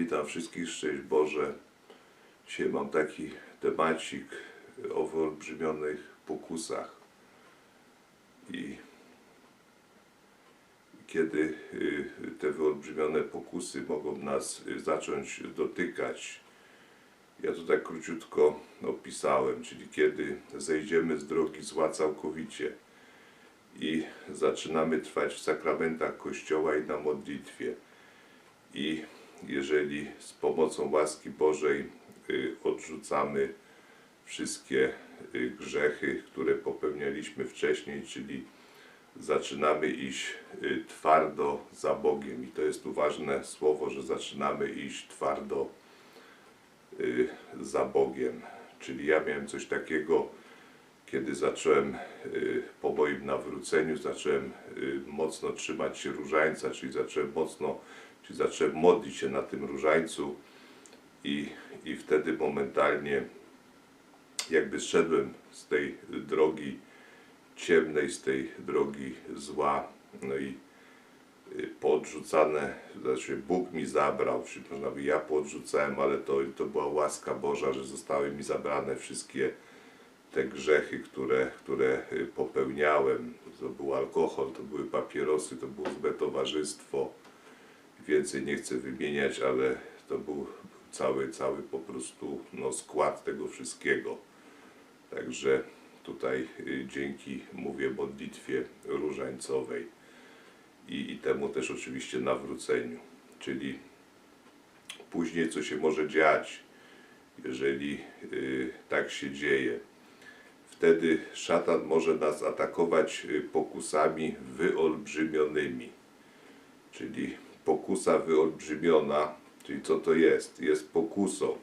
Witam wszystkich, szczęść Boże. Dzisiaj mam taki temacik o wyolbrzymionych pokusach. I kiedy y, te wyolbrzymione pokusy mogą nas y, zacząć dotykać, ja to tak króciutko opisałem, czyli kiedy zejdziemy z drogi zła całkowicie i zaczynamy trwać w sakramentach Kościoła i na modlitwie. I jeżeli z pomocą łaski Bożej y, odrzucamy wszystkie y, grzechy, które popełnialiśmy wcześniej, czyli zaczynamy iść y, twardo za Bogiem. I to jest tu ważne słowo, że zaczynamy iść twardo za Bogiem. Czyli ja miałem coś takiego, kiedy zacząłem po moim nawróceniu, zacząłem mocno trzymać się różańca, czyli zacząłem mocno, czyli zacząłem modlić się na tym różańcu i, i wtedy momentalnie jakby zszedłem z tej drogi ciemnej, z tej drogi zła, no i y, poodrzucane, znaczy Bóg mi zabrał, czyli można by ja poodrzucałem, ale to, to była łaska Boża, że zostały mi zabrane wszystkie te grzechy, które, które y, popełniałem. To był alkohol, to były papierosy, to było złe towarzystwo. Więcej nie chcę wymieniać, ale to był cały, cały po prostu no, skład tego wszystkiego. Także tutaj y, dzięki, mówię, modlitwie różańcowej i, i temu też oczywiście nawróceniu. Czyli później co się może dziać, jeżeli y, tak się dzieje. Wtedy szatan może nas atakować y, pokusami wyolbrzymionymi. Czyli pokusa wyolbrzymiona, czyli co to jest? Jest pokusą.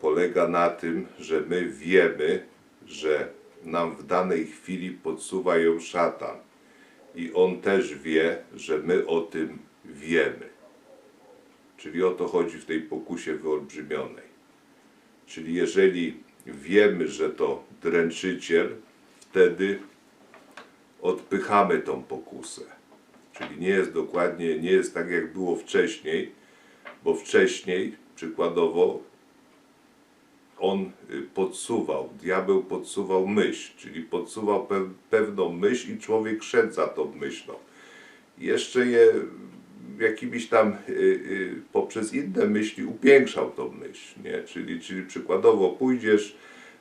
Polega na tym, że my wiemy, że nam w danej chwili podsuwa ją szatan. I on też wie, że my o tym wiemy. Czyli o to chodzi w tej pokusie wyolbrzymionej. Czyli jeżeli wiemy, że to dręczyciel, wtedy odpychamy tą pokusę. Czyli nie jest dokładnie, nie jest tak jak było wcześniej, bo wcześniej, przykładowo, on y, podsuwał, diabeł podsuwał myśl, czyli podsuwał pe pewną myśl i człowiek szedł za tą myślą. Jeszcze je jakimiś tam y, y, poprzez inne myśli upiększał tą myśl, nie? Czyli, czyli przykładowo pójdziesz,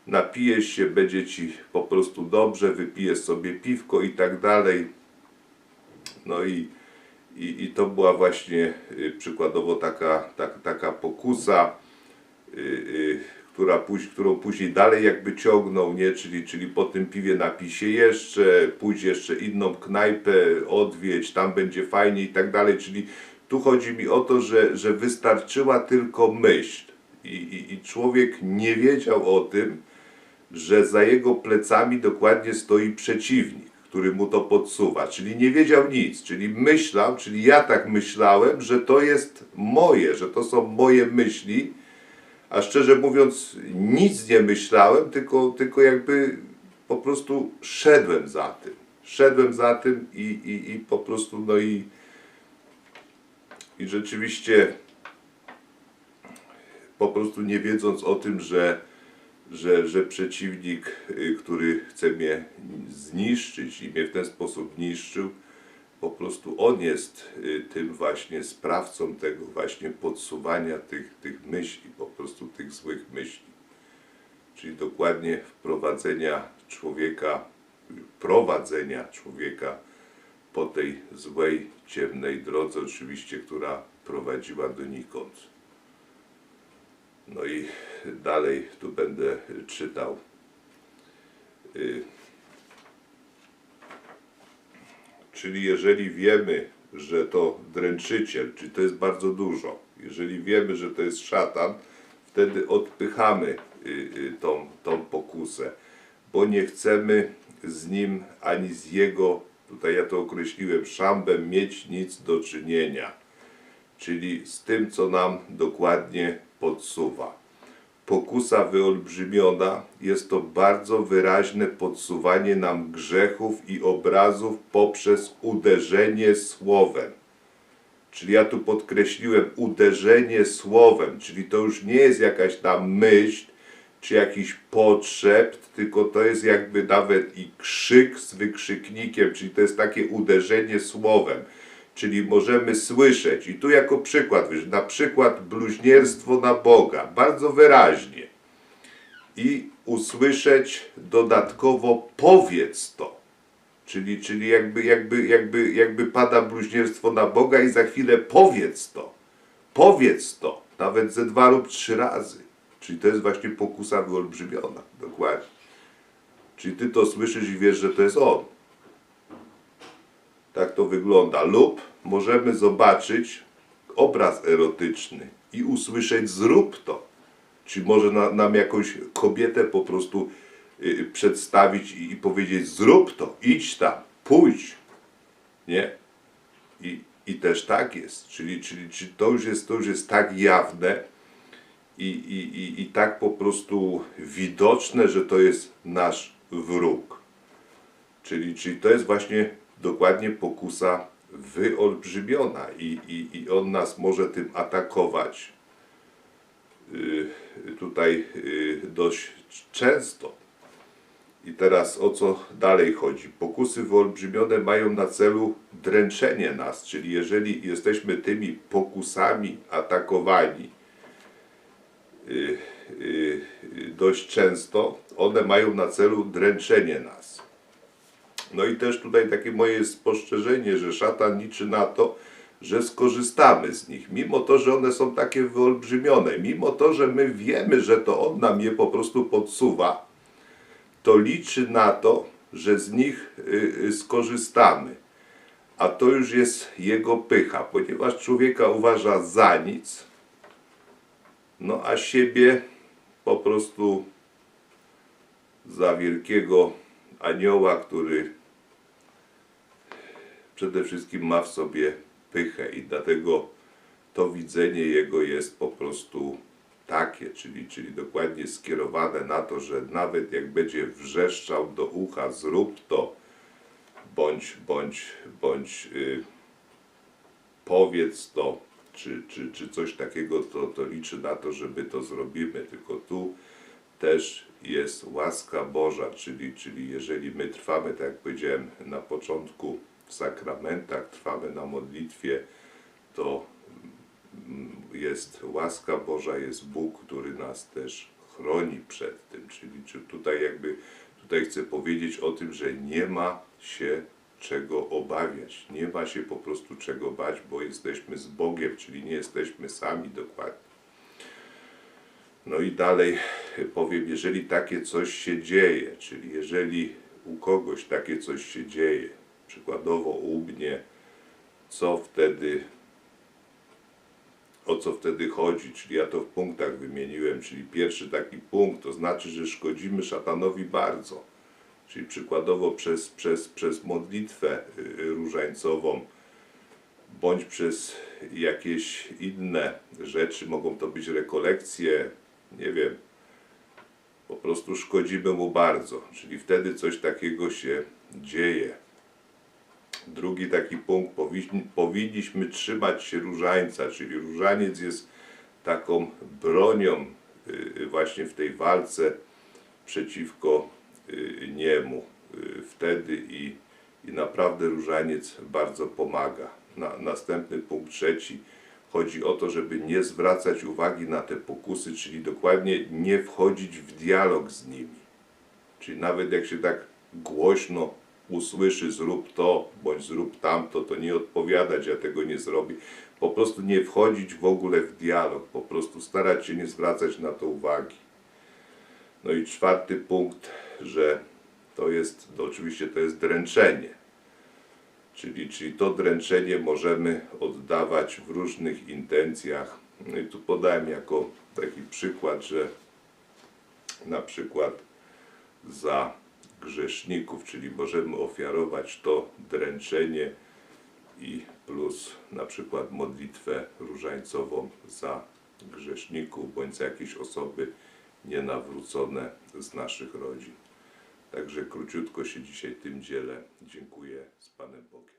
napijesz się, będzie ci po prostu dobrze, wypijesz sobie piwko i tak dalej. No i, i, i to była właśnie y, przykładowo taka, tak, taka pokusa, y, y, która póź, którą później dalej jakby ciągnął, nie? Czyli, czyli po tym piwie napij się jeszcze, pójdź jeszcze inną knajpę, odwiedź, tam będzie fajnie i tak dalej. Czyli tu chodzi mi o to, że, że wystarczyła tylko myśl i, i, i człowiek nie wiedział o tym, że za jego plecami dokładnie stoi przeciwnik, który mu to podsuwa, czyli nie wiedział nic, czyli myślał, czyli ja tak myślałem, że to jest moje, że to są moje myśli, a szczerze mówiąc nic nie myślałem, tylko, tylko jakby po prostu szedłem za tym. Szedłem za tym i, i, i po prostu no i, i rzeczywiście po prostu nie wiedząc o tym, że, że, że przeciwnik, y, który chce mnie zniszczyć i mnie w ten sposób niszczył, po prostu on jest y, tym właśnie sprawcą tego właśnie podsuwania tych, tych myśli, po prostu tych złych myśli. Czyli dokładnie wprowadzenia człowieka, prowadzenia człowieka po tej złej, ciemnej drodze, oczywiście, która prowadziła donikąd. No i dalej tu będę czytał. Y, Czyli jeżeli wiemy, że to dręczyciel, czyli to jest bardzo dużo, jeżeli wiemy, że to jest szatan, wtedy odpychamy y, y, tą, tą pokusę, bo nie chcemy z nim ani z jego, tutaj ja to określiłem, szambem mieć nic do czynienia, czyli z tym, co nam dokładnie podsuwa pokusa wyolbrzymiona jest to bardzo wyraźne podsuwanie nam grzechów i obrazów poprzez uderzenie słowem. Czyli ja tu podkreśliłem uderzenie słowem, czyli to już nie jest jakaś tam myśl, czy jakiś potrzebt, tylko to jest jakby nawet i krzyk z wykrzyknikiem, czyli to jest takie uderzenie słowem. Czyli możemy słyszeć, i tu jako przykład, wiesz, na przykład bluźnierstwo na Boga, bardzo wyraźnie. I usłyszeć dodatkowo powiedz to. Czyli, czyli jakby, jakby, jakby, jakby pada bluźnierstwo na Boga i za chwilę powiedz to. Powiedz to. Nawet ze dwa lub trzy razy. Czyli to jest właśnie pokusa wyolbrzymiona. Dokładnie. Czyli ty to słyszysz i wiesz, że to jest on. Wygląda. Lub możemy zobaczyć obraz erotyczny i usłyszeć zrób to. Czyli może na, nam jakąś kobietę po prostu y, przedstawić i, i powiedzieć zrób to, idź tam, pójdź. Nie? I, I też tak jest. Czyli, czyli, czyli to, już jest, to już jest tak jawne i, i, i, i tak po prostu widoczne, że to jest nasz wróg. Czyli, czyli to jest właśnie dokładnie pokusa wyolbrzymiona i, i, i on nas może tym atakować y, tutaj y, dość często. I teraz o co dalej chodzi? Pokusy wyolbrzymione mają na celu dręczenie nas, czyli jeżeli jesteśmy tymi pokusami atakowani y, dość często, one mają na celu dręczenie nas. No i też tutaj takie moje spostrzeżenie, że szatan liczy na to, że skorzystamy z nich, mimo to, że one są takie wyolbrzymione, mimo to, że my wiemy, że to on nam je po prostu podsuwa, to liczy na to, że z nich y, y, skorzystamy. A to już jest jego pycha, ponieważ człowieka uważa za nic, no a siebie po prostu za wielkiego anioła, który przede wszystkim ma w sobie pychę i dlatego to widzenie jego jest po prostu takie, czyli, czyli dokładnie skierowane na to, że nawet jak będzie wrzeszczał do ucha, zrób to, bądź, bądź, bądź y, powiedz to, czy, czy, czy coś takiego, to, to liczy na to, żeby to zrobimy, tylko tu też jest łaska Boża, czyli, czyli jeżeli my trwamy, tak jak powiedziałem na początku, w sakramentach, trwamy na modlitwie, to mm, jest łaska Boża, jest Bóg, który nas też chroni przed tym. Czyli czy tutaj jakby tutaj chcę powiedzieć o tym, że nie ma się czego obawiać. Nie ma się po prostu czego bać, bo jesteśmy z Bogiem, czyli nie jesteśmy sami dokładnie. No i dalej powiem, jeżeli takie coś się dzieje, czyli jeżeli u kogoś takie coś się dzieje, przykładowo u mnie, co wtedy, o co wtedy chodzi, czyli ja to w punktach wymieniłem, czyli pierwszy taki punkt, to znaczy, że szkodzimy szatanowi bardzo, czyli przykładowo przez, przez, przez modlitwę y, różańcową, bądź przez jakieś inne rzeczy, mogą to być rekolekcje, nie wiem, po prostu szkodzimy mu bardzo, czyli wtedy coś takiego się dzieje. Drugi taki punkt, powinni, powinniśmy trzymać się różańca, czyli różaniec jest taką bronią y, właśnie w tej walce przeciwko y, niemu. Y, Wtedy i, i naprawdę różaniec bardzo pomaga. Na, następny punkt trzeci, chodzi o to, żeby nie zwracać uwagi na te pokusy, czyli dokładnie nie wchodzić w dialog z nimi. Czyli nawet jak się tak głośno usłyszy zrób to, bądź zrób tamto, to nie odpowiadać, ja tego nie zrobię. Po prostu nie wchodzić w ogóle w dialog, po prostu starać się nie zwracać na to uwagi. No i czwarty punkt, że to jest, to oczywiście to jest dręczenie. Czyli, czyli to dręczenie możemy oddawać w różnych intencjach. No i tu podałem jako taki przykład, że na przykład za grzeszników, czyli możemy ofiarować to dręczenie i plus na przykład modlitwę różańcową za grzeszników bądź za jakieś osoby nienawrócone z naszych rodzin. Także króciutko się dzisiaj tym dzielę. Dziękuję z Panem Bogiem.